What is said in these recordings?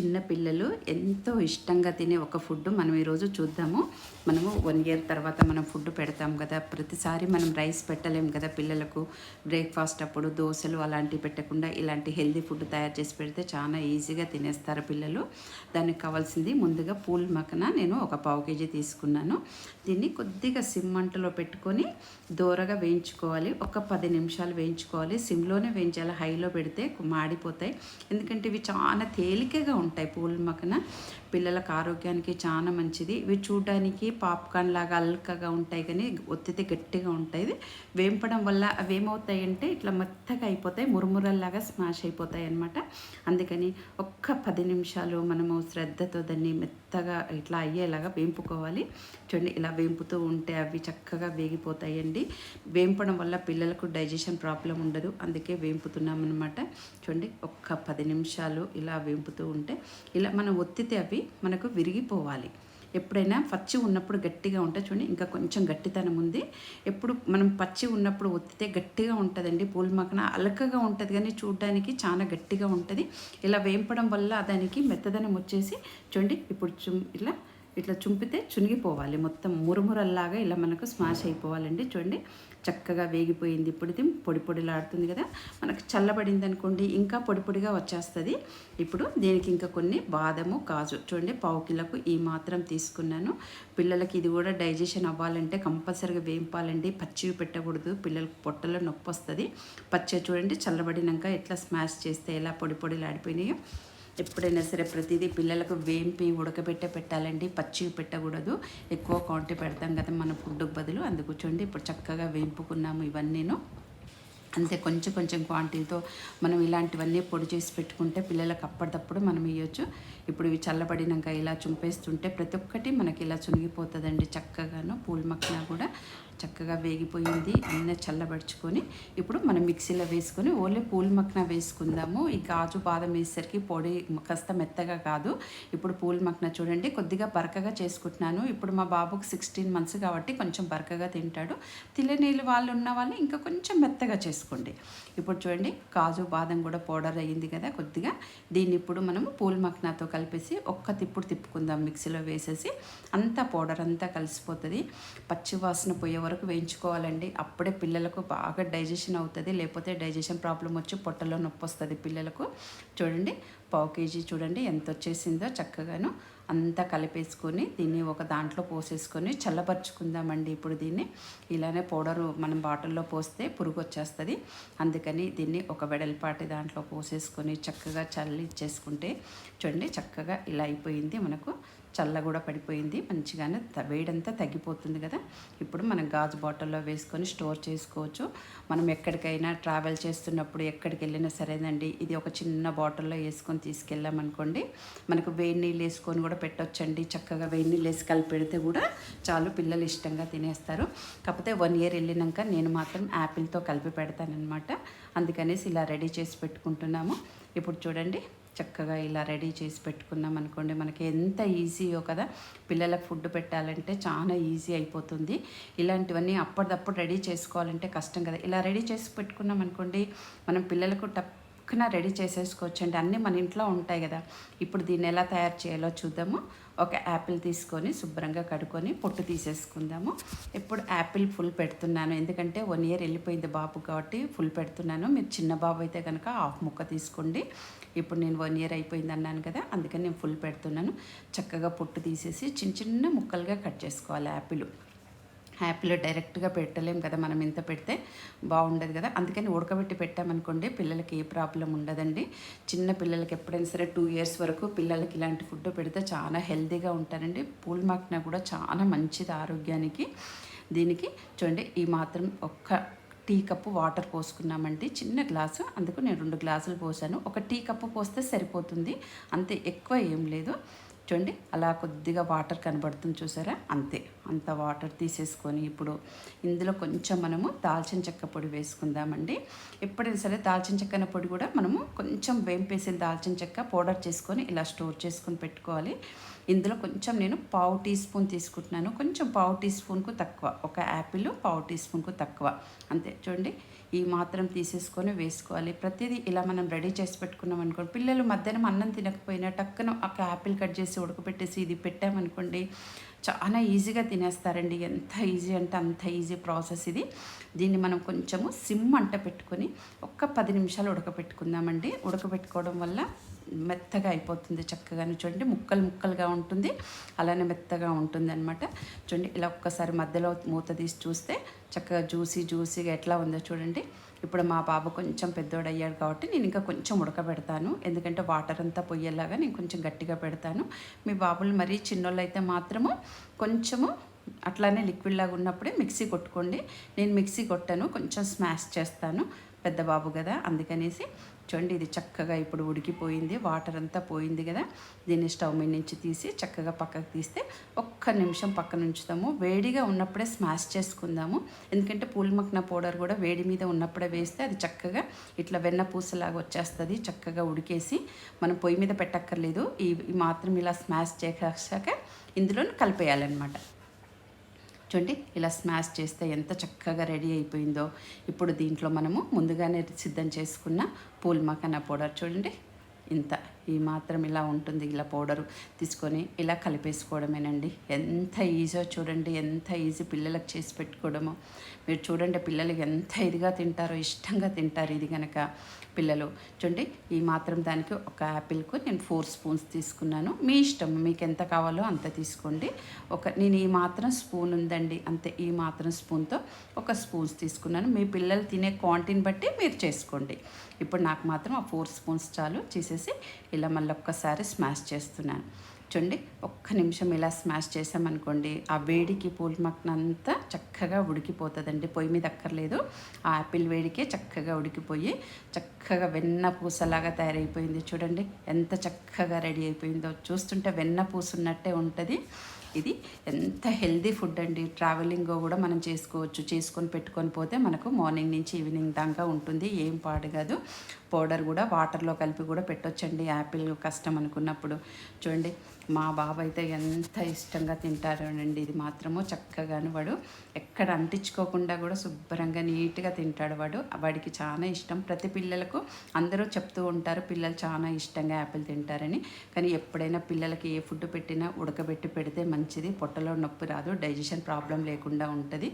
చిన్న పిల్లలు ఎంతో ఇష్టంగా తినే ఒక ఫుడ్ మనం ఈరోజు చూద్దాము. మనము వన్ ఇయర్ తర్వాత మనం ఫుడ్ పెడతాం కదా. ప్రతిసారి మనం రైస్ పెట్టలేం కదా పిల్లలకు. బ్రేక్ఫాస్ట్ అప్పుడు దోశలు అలాంటివి పెట్టకుండా ఇలాంటి హెల్దీ ఫుడ్ తయారు చేసి పెడితే చాలా ఈజీగా తినేస్తారు పిల్లలు. దానికి కావాల్సింది ముందుగా పూల్ మకన నేను ఒక పావు కేజీ తీసుకున్నాను. దీన్ని కొద్దిగా సిమ్మంటలో పెట్టుకొని దూరగా వేయించుకోవాలి. ఒక పది నిమిషాలు వేయించుకోవాలి. సిమ్లోనే వేయించాలి. హైలో పెడితే మాడిపోతాయి. ఎందుకంటే ఇవి చాలా తేలికగా ఉంటాయి పూల మొక్కన. పిల్లలకు ఆరోగ్యానికి చాలా మంచిది. ఇవి చూడడానికి పాప్కార్న్ లాగా అల్కగా ఉంటాయి కానీ ఒత్తితే గట్టిగా ఉంటాయి. వేంపడం వల్ల అవి ఏమవుతాయంటే ఇట్లా మెత్తగా అయిపోతాయి మురుమురల్లాగా స్మాష్ అయిపోతాయి అనమాట అందుకని ఒక్క పది నిమిషాలు మనము శ్రద్ధతో దాన్ని మెత్తగా ఇట్లా అయ్యేలాగా వేంపుకోవాలి. చూడండి ఇలా వేంపుతూ ఉంటే అవి చక్కగా వేగిపోతాయండి. వేంపడం వల్ల పిల్లలకు డైజెషన్ ప్రాబ్లం ఉండదు. అందుకే వేంపుతున్నాం అనమాట చూడండి ఒక్క పది నిమిషాలు ఇలా వేంపుతూ ఉంటే ఇలా మనం ఒత్తితే అవి మనకు విరిగిపోవాలి. ఎప్పుడైనా పచ్చి ఉన్నప్పుడు గట్టిగా ఉంటే చూడండి ఇంకా కొంచెం గట్టితనం ఉంది. ఎప్పుడు మనం పచ్చి ఉన్నప్పుడు ఒత్తితే గట్టిగా ఉంటుందండి. పూల మక్కన అలకగా ఉంటుంది కానీ చూడడానికి చాలా గట్టిగా ఉంటుంది. ఇలా వేంపడం వల్ల దానికి మెత్తదనం వచ్చేసి చూడండి ఇప్పుడు చుమ్ ఇలా ఇట్లా చుంపితే చునిగిపోవాలి. మొత్తం మురుమురల్లాగా ఇలా మనకు స్మాష్ అయిపోవాలండి. చూడండి చక్కగా వేగిపోయింది ఇప్పుడు ఇది. పొడి పొడిలాడుతుంది కదా. మనకు చల్లబడింది అనుకోండి ఇంకా పొడి పొడిగా వచ్చేస్తుంది. ఇప్పుడు దీనికి ఇంకా కొన్ని బాదము కాజు. చూడండి పావు కిలోకు ఈ మాత్రం తీసుకున్నాను. పిల్లలకి ఇది కూడా డైజెషన్ అవ్వాలంటే కంపల్సరీగా వేయింపాలండి. పచ్చివి పెట్టకూడదు. పిల్లలకు పొట్టలో నొప్పి వస్తుంది పచ్చి చూడండి చల్లబడినాక ఎట్లా స్మాష్ చేస్తే ఎలా పొడి పొడిలాడిపోయినాయో. ఎప్పుడైనా సరే ప్రతిదీ పిల్లలకు వేంపి ఉడకబెట్టే పెట్టాలండి పచ్చివి పెట్టకూడదు. ఎక్కువ క్వాంటిటీ పెడతాం కదా మన ఫుడ్కి బదులు. అందుకు చూడండి ఇప్పుడు చక్కగా వేంపుకున్నాము ఇవన్నీను. అంతే కొంచెం కొంచెం క్వాంటిటీతో మనం ఇలాంటివన్నీ పొడి చేసి పెట్టుకుంటే పిల్లలకు అప్పటిదప్పుడు మనం ఇవ్వచ్చు ఇప్పుడు ఇవి చల్లబడినాక ఇలా చుంపేస్తుంటే ప్రతి ఒక్కటి మనకి ఇలా చునిగిపోతుందండి చక్కగాను. పూల మక్కన కూడా చక్కగా వేగిపోయింది. అన్నీ చల్లబడుచుకొని ఇప్పుడు మనం మిక్సీలో వేసుకొని ఓన్లీ పూల మక్కన వేసుకుందాము. ఈ గాజు బాదం వేసేసరికి పొడి కాస్త మెత్తగా కాదు. ఇప్పుడు పూల మక్కన చూడండి కొద్దిగా బరకగా చేసుకుంటున్నాను. ఇప్పుడు మా బాబుకు సిక్స్టీన్ మంత్స్ కాబట్టి కొంచెం బరకగా తింటాడు. తిల్లనీళ్ళు వాళ్ళు ఉన్న వాళ్ళు ఇంకా కొంచెం మెత్తగా చేసుకోండి. ఇప్పుడు చూడండి కాజు బాదం కూడా పౌడర్ అయ్యింది కదా కొద్దిగా. దీన్ని ఇప్పుడు మనము పూల మక్నాతో కలిపేసి ఒక్క తిప్పుడు తిప్పుకుందాం మిక్సీలో వేసేసి అంతా పౌడర్ అంతా కలిసిపోతుంది. పచ్చివాసన పోయే వరకు వేయించుకోవాలండి. అప్పుడే పిల్లలకు బాగా డైజెషన్ అవుతుంది. లేకపోతే డైజెషన్ ప్రాబ్లం వచ్చి పొట్టలో నొప్పి వస్తుంది పిల్లలకు. చూడండి పావు కేజీ చూడండి ఎంత వచ్చేసిందో చక్కగాను అంతా కలిపేసుకొని దీన్ని ఒక దాంట్లో పోసేసుకొని చల్లపరుచుకుందామండి ఇప్పుడు దీన్ని. ఇలానే పౌడరు మనం బాటిల్లో పోస్తే పురుగు వచ్చేస్తుంది అందుకని దీన్ని ఒక వెడల్పాటి దాంట్లో పోసేసుకొని చక్కగా చల్లి ఇచ్చేసుకుంటే చూడండి చక్కగా ఇలా అయిపోయింది మనకు. చల్ల కూడా పడిపోయింది. మంచిగానే త- వేడంతా తగ్గిపోతుంది కదా. ఇప్పుడు మనం గాజు బాటిల్లో వేసుకొని స్టోర్ చేసుకోవచ్చు. మనం ఎక్కడికైనా ట్రావెల్ చేస్తున్నప్పుడు ఎక్కడికి వెళ్ళినా సరేనండి. ఇది ఒక చిన్న బాటిల్లో వేసుకొని తీసుకెళ్ళామనుకోండి మనకు వేడి నీళ్ళు వేసుకొని కూడా పెట్టొచ్చండి. చక్కగా వేడి నీళ్ళు వేసి కలిపి పెడితే కూడా చాలు పిల్లలు ఇష్టంగా తినేస్తారు. కాకపోతే వన్ ఇయర్ వెళ్ళినాక నేను మాత్రం యాపిల్తో కలిపి పెడతానమాట అందుకనేసి ఇలా రెడీ చేసి పెట్టుకుంటున్నాము. ఇప్పుడు చూడండి చక్కగా ఇలా రెడీ చేసి పెట్టుకున్నాం అనుకోండి మనకి ఎంత ఈజీయో కదా. పిల్లలకు ఫుడ్ పెట్టాలంటే చాలా ఈజీ అయిపోతుంది. ఇలాంటివన్నీ అప్పటిదప్పుడు రెడీ చేసుకోవాలంటే కష్టం కదా. ఇలా రెడీ చేసి పెట్టుకున్నాం అనుకోండి మనం పిల్లలకు టక్కున రెడీ చేసేసుకోవచ్చు అండి అన్నీ మన ఇంట్లో ఉంటాయి కదా. ఇప్పుడు దీన్ని ఎలా తయారు చేయాలో చూద్దాము. ఒక యాపిల్ తీసుకొని శుభ్రంగా కడుక్కొని పొట్టు తీసేసుకుందాము. ఇప్పుడు యాపిల్ ఫుల్ పెడుతున్నాను. ఎందుకంటే వన్ ఇయర్ వెళ్ళిపోయింది బాబు కాబట్టి ఫుల్ పెడుతున్నాను. మీరు చిన్న బాబు అయితే కనుక హాఫ్ ముక్క తీసుకోండి. ఇప్పుడు నేను వన్ ఇయర్ అయిపోయింది అన్నాను కదా అందుకని నేను ఫుల్ పెడుతున్నాను. చక్కగా పొట్టు తీసేసి చిన్న చిన్న ముక్కలుగా కట్ చేసుకోవాలి యాపిల్. హ్యాపీలో డైరెక్ట్గా పెట్టలేం కదా మనం ఇంత పెడితే బాగుండదు కదా. అందుకని ఉడకబెట్టి పెట్టామనుకోండి పిల్లలకి ఏ ప్రాబ్లం ఉండదండి. చిన్న పిల్లలకి ఎప్పుడైనా సరే టూ ఇయర్స్ వరకు పిల్లలకి ఇలాంటి ఫుడ్ పెడితే చాలా హెల్తీగా ఉంటారండి. పూల్ మాకినా కూడా చాలా మంచిది ఆరోగ్యానికి. దీనికి చూడండి ఈ మాత్రం ఒక్క టీ కప్పు వాటర్ పోసుకున్నామండి. చిన్న గ్లాసు అందుకు నేను రెండు గ్లాసులు పోసాను. ఒక టీ కప్పు పోస్తే సరిపోతుంది. అంతే ఎక్కువ ఏం లేదు. చూడండి అలా కొద్దిగా వాటర్ కనబడుతుంది చూసారా? అంతే. అంత వాటర్ తీసేసుకొని ఇప్పుడు ఇందులో కొంచెం మనము దాల్చిన చెక్క పొడి వేసుకుందామండి. ఎప్పుడైనా సరే దాల్చిన చెక్కన పొడి కూడా మనము కొంచెం వేంపేసిన దాల్చిన చెక్క పౌడర్ చేసుకొని ఇలా స్టోర్ చేసుకొని పెట్టుకోవాలి. ఇందులో కొంచెం నేను పావు టీ స్పూన్ తీసుకుంటున్నాను. కొంచెం పావు టీ స్పూన్కు తక్కువ ఒక యాపిల్ పావు టీ స్పూన్కు తక్కువ. అంతే చూడండి ఈ మాత్రం తీసేసుకొని వేసుకోవాలి. ప్రతిదీ ఇలా మనం రెడీ చేసి పెట్టుకున్నాం అనుకోండి పిల్లలు మధ్యాహ్నం అన్నం తినకపోయినా టక్కున ఒక యాపిల్ కట్ చేసి ఉడకపెట్టేసి ఇది పెట్టామనుకోండి చాలా ఈజీగా తినేస్తారండి. ఎంత ఈజీ అంటే అంత ఈజీ ప్రాసెస్ ఇది. దీన్ని మనం కొంచెము సిమ్ అంట పెట్టుకొని ఒక్క పది నిమిషాలు ఉడకపెట్టుకుందామండి. ఉడకబెట్టుకోవడం వల్ల మెత్తగా అయిపోతుంది చక్కగానే. చూడండి ముక్కలు ముక్కలుగా ఉంటుంది. అలానే మెత్తగా ఉంటుంది అనమాట చూడండి ఇలా ఒక్కసారి మధ్యలో మూత తీసి చూస్తే చక్కగా జ్యూసీ జ్యూసీగా ఎట్లా ఉందో చూడండి. ఇప్పుడు మా బాబు కొంచెం పెద్దోడు అయ్యాడు కాబట్టి నేను ఇంకా కొంచెం ఉడకబెడతాను. ఎందుకంటే వాటర్ అంతా పొయ్యేలాగా నేను కొంచెం గట్టిగా పెడతాను. మీ బాబులు మరీ చిన్నోళ్ళు అయితే మాత్రము కొంచెము అట్లానే లిక్విడ్ లాగా ఉన్నప్పుడే మిక్సీ కొట్టుకోండి. నేను మిక్సీ కొట్టాను కొంచెం స్మాష్ చేస్తాను. పెద్ద బాబు కదా అందుకనేసి చూడండి ఇది చక్కగా ఇప్పుడు ఉడికిపోయింది వాటర్ అంతా పోయింది కదా దీన్ని స్టవ్ మీద నుంచి తీసి చక్కగా పక్కకు తీస్తే ఒక్క నిమిషం పక్కన ఉంచుతాము. వేడిగా ఉన్నప్పుడే స్మాష్ చేసుకుందాము. ఎందుకంటే పూలమక్న పౌడర్ కూడా వేడి మీద ఉన్నప్పుడే వేస్తే అది చక్కగా ఇట్లా వెన్న పూసలాగా వచ్చేస్తుంది చక్కగా ఉడికేసి మనం పొయ్యి మీద పెట్టక్కర్లేదు. ఈ ఈ మాత్రం ఇలా స్మాష్ చేసాక ఇందులో కలిపేయాలన్నమాట. చూడండి ఇలా స్మాష్ చేస్తే ఎంత చక్కగా రెడీ అయిపోయిందో ఇప్పుడు దీంట్లో మనము ముందుగానే సిద్ధం చేసుకున్న పూల్ మకానా పౌడర్ చూడండి. ఇంత. ఈ మాత్రం ఇలా ఉంటుంది ఇలా పౌడరు తీసుకొని ఇలా కలిపేసుకోవడమేనండి. ఎంత ఈజీయో చూడండి ఎంత ఈజీ పిల్లలకు చేసి పెట్టుకోవడమో. మీరు చూడండి పిల్లలు ఎంత ఇదిగా తింటారో ఇష్టంగా తింటారు ఇది కనుక పిల్లలు. చూడండి ఈ మాత్రం దానికి ఒక యాపిల్కు నేను ఫోర్ స్పూన్స్ తీసుకున్నాను. మీ ఇష్టం మీకు ఎంత కావాలో అంత తీసుకోండి. ఒక నేను ఈ మాత్రం స్పూన్ ఉందండి అంతే ఈ మాత్రం స్పూన్తో ఒక స్పూన్స్ తీసుకున్నాను. మీ పిల్లలు తినే క్వాంటిటీని బట్టి మీరు చేసుకోండి. ఇప్పుడు నాకు మాత్రం ఆ ఫోర్ స్పూన్స్ చాలు చేసేసి ఇలా మళ్ళీ ఒక్కసారి స్మాష్ చేస్తున్నాను. చూడండి ఒక్క నిమిషం ఇలా స్మాష్ చేసామనుకోండి ఆ వేడికి పూల్ మక్కనంతా చక్కగా ఉడికిపోతుందండి. పొయ్యి మీద అక్కర్లేదు. ఆ యాపిల్ వేడికే చక్కగా ఉడికిపోయి చక్కగా వెన్న పూసలాగా తయారైపోయింది. చూడండి ఎంత చక్కగా రెడీ అయిపోయిందో. చూస్తుంటే వెన్న పూస ఉన్నట్టే ఉంటుంది. ఇది. ఎంత హెల్దీ ఫుడ్ అండి. ట్రావెలింగ్ కూడా మనం చేసుకోవచ్చు. చేసుకొని పెట్టుకొని పోతే మనకు మార్నింగ్ నుంచి ఈవినింగ్ దాకా ఉంటుంది. ఏం పాడు కాదు. పౌడర్ కూడా వాటర్లో కలిపి కూడా పెట్టొచ్చండి. యాపిల్ కష్టం అనుకున్నప్పుడు. చూడండి మా బాబు అయితే ఎంత ఇష్టంగా తింటాడోనండి ఇది మాత్రము చక్కగాను వాడు ఎక్కడ అంటించుకోకుండా కూడా శుభ్రంగా నీట్గా తింటాడు వాడు. వాడికి చాలా ఇష్టం. ప్రతి పిల్లలకు అందరూ చెప్తూ ఉంటారు పిల్లలు చాలా ఇష్టంగా యాపిల్ తింటారని. కానీ ఎప్పుడైనా పిల్లలకి ఏ ఫుడ్ పెట్టినా ఉడకబెట్టి పెడితే మంచి మంచిది. పొట్టలో నొప్పి రాదు. డైజెషన్ ప్రాబ్లం లేకుండా ఉంటుంది.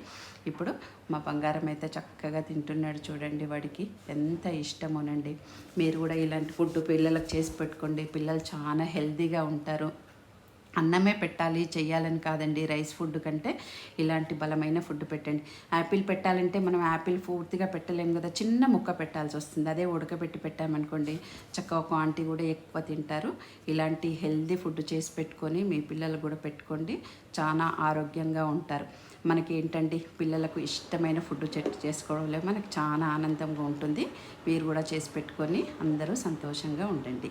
ఇప్పుడు మా బంగారం అయితే చక్కగా తింటున్నాడు చూడండి వాడికి. ఎంత ఇష్టమోనండి. మీరు కూడా ఇలాంటి ఫుడ్ పిల్లలకు చేసి పెట్టుకోండి. పిల్లలు చాలా హెల్తీగా ఉంటారు. అన్నమే పెట్టాలి చేయాలని కాదండి. రైస్ ఫుడ్ కంటే ఇలాంటి బలమైన ఫుడ్ పెట్టండి. యాపిల్ పెట్టాలంటే మనం యాపిల్ పూర్తిగా పెట్టలేము కదా. చిన్న ముక్క పెట్టాల్సి వస్తుంది. అదే ఉడకబెట్టి పెట్టామనుకోండి చక్కగా క్వాంటిటీ కూడా ఎక్కువ తింటారు. ఇలాంటి హెల్దీ ఫుడ్ చేసి పెట్టుకొని మీ పిల్లలు కూడా పెట్టుకోండి. చాలా ఆరోగ్యంగా ఉంటారు. మనకి ఏంటండి పిల్లలకు ఇష్టమైన ఫుడ్ చెట్టు చేసుకోవడంలో మనకి చాలా ఆనందంగా ఉంటుంది. మీరు కూడా చేసి పెట్టుకొని అందరూ సంతోషంగా ఉండండి.